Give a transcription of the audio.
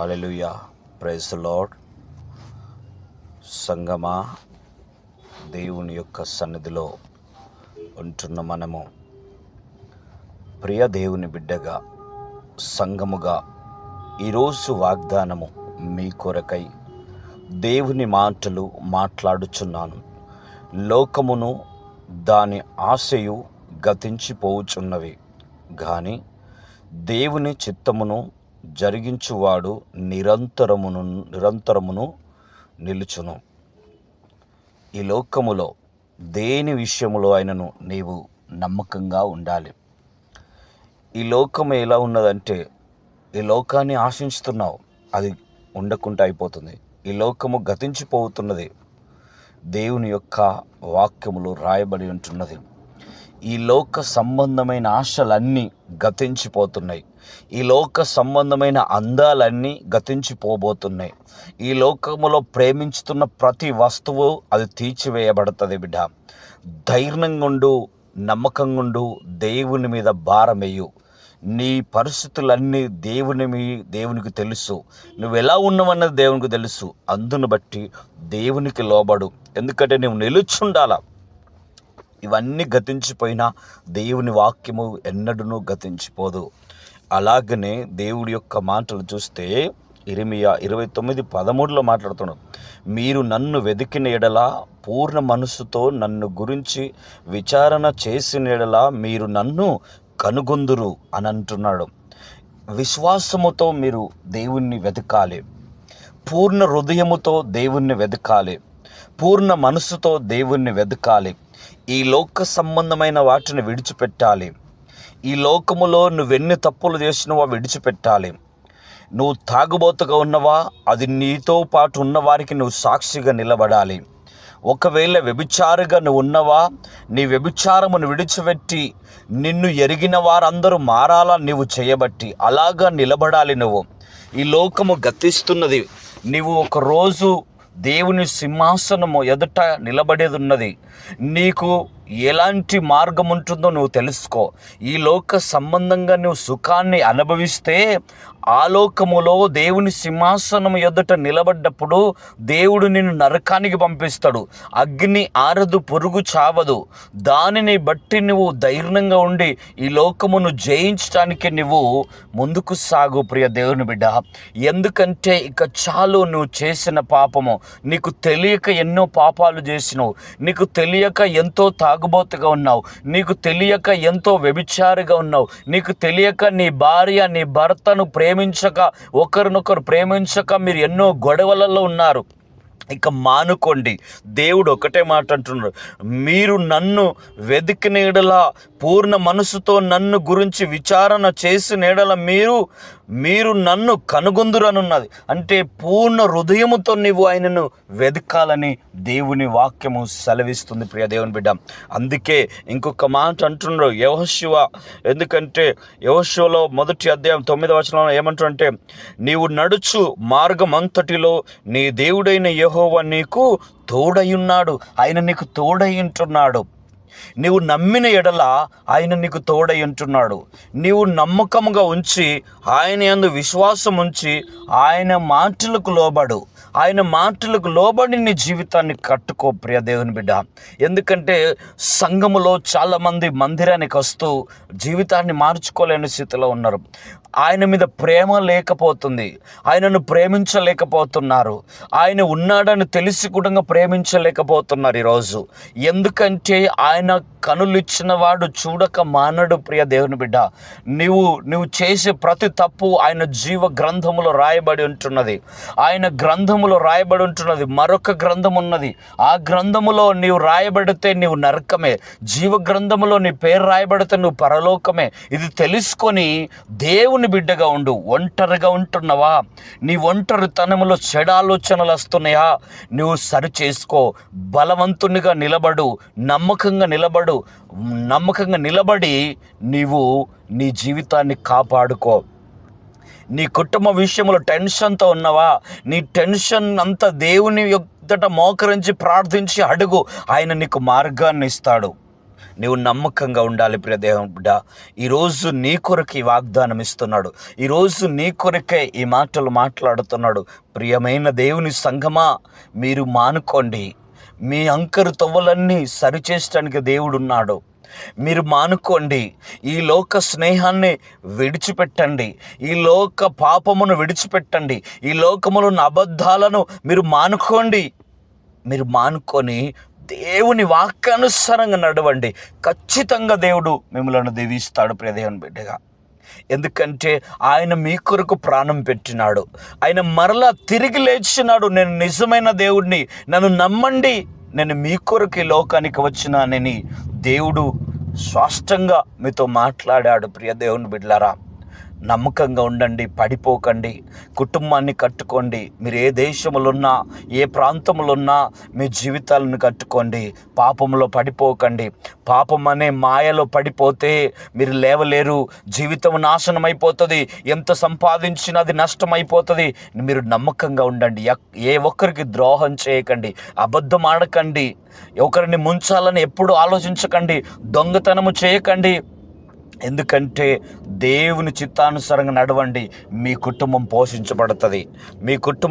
Hallelujah praise lord సంగమా దేవుని యొక్క సన్నిధిలో ఉంటున్న మనము. ప్రియ దేవుని బిడ్డగా సంగముగా ఈరోజు వాగ్దానము మీ కొరకై దేవుని మాటలు మాట్లాడుచున్నాను. లోకమును దాని ఆశయు గతించిపోవుచున్నవి కానీ దేవుని చిత్తమును జరిగించువాడు నిరంతరమును నిరంతరమును నిలుచును. ఈ లోకములో దేని విషయములో ఆయనను నీవు నమ్మకంగా ఉండాలి? ఈ లోకం ఎలా ఉన్నదంటే ఈ లోకాన్ని ఆశించుతున్నావు అది ఉండకుండా అయిపోతుంది. ఈ లోకము గతించిపోతున్నది దేవుని యొక్క వాక్యములు రాయబడి ఉంటున్నది. ఈ లోక సంబంధమైన ఆశలన్నీ గతించిపోతున్నాయి. ఈ లోక సంబంధమైన అందాలన్నీ గతించిపోబోతున్నాయి. ఈ లోకములో ప్రేమించుతున్న ప్రతి వస్తువు అది తీర్చివేయబడుతుంది బిడ్డ. ధైర్యంగా ఉండు నమ్మకంగా ఉండు దేవుని మీద భారమేయు నీ పరిస్థితులన్నీ దేవుని మీ దేవునికి తెలుసు. నువ్వు ఎలా ఉన్నావన్నది దేవునికి తెలుసు. అందును బట్టి దేవునికి లోబడు. ఎందుకంటే నువ్వు నిలుచుండాలా? ఇవన్నీ గతించిపోయినా దేవుని వాక్యము ఎన్నడూనూ గతించిపోదు. అలాగనే దేవుడి యొక్క మాటలు చూస్తే ఇరిమియా ఇరవై తొమ్మిది పదమూడులో మాట్లాడుతున్నాడు. మీరు నన్ను వెతికిన ఎడల పూర్ణ మనసుతో నన్ను గురించి విచారణ చేసిన ఎడల మీరు నన్ను కనుగొందురు అని అంటున్నాడు విశ్వాసముతో మీరు దేవుణ్ణి వెతకాలి పూర్ణ హృదయముతో దేవుణ్ణి వెతకాలి పూర్ణ మనసుతో దేవుణ్ణి వెతకాలి ఈ లోక సంబంధమైన వాటిని విడిచిపెట్టాలి. ఈ లోకములో నువ్వెన్ని తప్పులు చేసినవా విడిచిపెట్టాలి. నువ్వు తాగుబోతుగా ఉన్నవా అది నీతో పాటు ఉన్న వారికి నువ్వు సాక్షిగా నిలబడాలి. ఒకవేళ వ్యభిచారుగా నువ్వు ఉన్నవా నీ వ్యభిచారమును విడిచిపెట్టి నిన్ను ఎరిగిన వారందరూ మారాలా నీవు చేయబట్టి అలాగా నిలబడాలి నువ్వు. ఈ లోకము గతిస్తున్నది. నీవు ఒకరోజు దేవుని సింహాసనము ఎదుట నిలబడేది ఉన్నది నీకు ఎలాంటి మార్గం ఉంటుందో నువ్వు తెలుసుకో. ఈ లోక సంబంధంగా నువ్వు సుఖాన్ని అనుభవిస్తే ఆ లోకములో దేవుని సింహాసనం ఎదుట నిలబడ్డప్పుడు దేవుడు నిన్ను నరకానికి పంపిస్తాడు. అగ్ని ఆరదు పొరుగు చావదు. దానిని బట్టి నువ్వు ధైర్యంగా ఉండి ఈ లోకమును జయించడానికి నువ్వు ముందుకు సాగు ప్రియ దేవుని బిడ్డ. ఎందుకంటే ఇక చాలు నువ్వు చేసిన పాపము. నీకు తెలియక ఎన్నో పాపాలు చేసినావు. నీకు తెలియక ఎంతో తాగు తాగుబోతుగా ఉన్నావు. నీకు తెలియక ఎంతో వ్యభిచారిగా ఉన్నావు. నీకు తెలియక నీ భార్య నీ భర్తను ప్రేమించక ఒకరినొకరు ప్రేమించక మీరు ఎన్నో గొడవలలో ఉన్నారు. ఇక మానుకోండి. దేవుడు ఒకటే మాట అంటున్నాడు మీరు నన్ను వెతికి నీడలా పూర్ణ మనసుతో నన్ను గురించి విచారణ చేసి నీడల మీరు మీరు నన్ను కనుగొందురనున్నది. అంటే పూర్ణ హృదయముతో నీవు ఆయనను వెతకాలని దేవుని వాక్యము సెలవిస్తుంది ప్రియ దేవుని బిడ్డ. అందుకే ఇంకొక మాట అంటున్నారు యవశివ ఎందుకంటే యవశివలో మొదటి అధ్యాయం తొమ్మిది వచనంలో ఏమంటారంటే నీవు నడుచు మార్గం అంతటిలో నీ దేవుడైన యహోవ నీకు తోడయున్నాడు ఆయన నీకు తోడయింటున్నాడు నీవు నమ్మిన ఎడల ఆయన నీకు తోడై ఉంటున్నాడు. నీవు నమ్మకముగా ఉంచి ఆయన ఎందు విశ్వాసం ఉంచి ఆయన మాటలకు లోబడు. ఆయన మాటలకు లోబడి నీ జీవితాన్ని కట్టుకో ప్రియ దేవుని బిడ్డ. ఎందుకంటే సంఘములో చాలామంది మందిరానికి వస్తూ జీవితాన్ని మార్చుకోలేని స్థితిలో ఉన్నారు. ఆయన మీద ప్రేమ లేకపోతుంది. ఆయనను ప్రేమించలేకపోతున్నారు. ఆయన ఉన్నాడని తెలిసి కూడా ప్రేమించలేకపోతున్నారు ఈరోజు. ఎందుకంటే ఆయన end కనులిచ్చిన వాడు చూడక మానడు ప్రియ దేవుని బిడ్డ. నువ్వు నువ్వు చేసే ప్రతి తప్పు ఆయన జీవ గ్రంథములో రాయబడి ఉంటున్నది. ఆయన గ్రంథములో రాయబడి ఉంటున్నది. మరొక గ్రంథం ఉన్నది. ఆ గ్రంథములో నీవు రాయబడితే నీవు నరకమే. జీవ గ్రంథములో నీ పేరు రాయబడితే నువ్వు పరలోకమే. ఇది తెలుసుకొని దేవుని బిడ్డగా ఉండు. ఒంటరిగా ఉంటున్నావా? నీ ఒంటరితనములో చెడు ఆలోచనలు వస్తున్నాయా? నువ్వు సరి చేసుకో బలవంతునిగా నిలబడు. నమ్మకంగా నిలబడు. నమ్మకంగా నిలబడి నీవు నీ జీవితాన్ని కాపాడుకో. నీ కుటుంబ విషయంలో టెన్షన్తో ఉన్నవా? నీ టెన్షన్ అంతా దేవుని యొక్కట మోకరించి ప్రార్థించి అడుగు. ఆయన నీకు మార్గాన్ని ఇస్తాడు. నీవు నమ్మకంగా ఉండాలి ప్రియదేహం బిడ్డ. ఈరోజు నీ కొరకు ఈ వాగ్దానం ఇస్తున్నాడు. ఈరోజు నీ కొరకే ఈ మాటలు మాట్లాడుతున్నాడు. ప్రియమైన దేవుని సంఘమా మీరు మానుకోండి. మీ అంకరు తవ్వలన్నీ సరిచేయడానికి దేవుడున్నాడు. మీరు మానుకోండి. ఈ లోక స్నేహాన్ని విడిచిపెట్టండి. ఈ లోక పాపమును విడిచిపెట్టండి. ఈ లోకములో ఉన్న అబద్ధాలను మీరు మానుకోండి. మీరు మానుకొని దేవుని వాక్యానుసారంగా నడవండి. ఖచ్చితంగా దేవుడు మిమ్మల్ని దీవిస్తాడు ప్రదేవన్ బిడ్డగా. ఎందుకంటే ఆయన మీ కొరకు ప్రాణం పెట్టినాడు. ఆయన మరలా తిరిగి లేచినాడు. నేను నిజమైన దేవుడిని నన్ను నమ్మండి. నేను మీ కొరకు ఈ లోకానికి వచ్చినానని దేవుడు స్పష్టంగా మీతో మాట్లాడాడు ప్రియ దేవుని బిడ్లారా నమ్మకంగా ఉండండి పడిపోకండి కుటుంబాన్ని కట్టుకోండి. మీరు ఏ దేశంలో ఉన్నా ఏ ప్రాంతంలో ఉన్నా మీ జీవితాలను కట్టుకోండి పాపంలో పడిపోకండి. పాపం అనే మాయలో పడిపోతే మీరు లేవలేరు. జీవితం నాశనం అయిపోతుంది ఎంత సంపాదించినా అది నష్టం అయిపోతుంది మీరు నమ్మకంగా ఉండండి. ఎక్- ఏ ఒక్కరికి ద్రోహం చేయకండి. అబద్ధం ఆడకండి. ఒకరిని ముంచాలని ఎప్పుడు ఆలోచించకండి. దొంగతనము చేయకండి. ఎందుకంటే దేవుని చిత్తానుసారంగా నడవండి. మీ కుటుంబం పోషించబడుతుంది. మీ కుటుంబం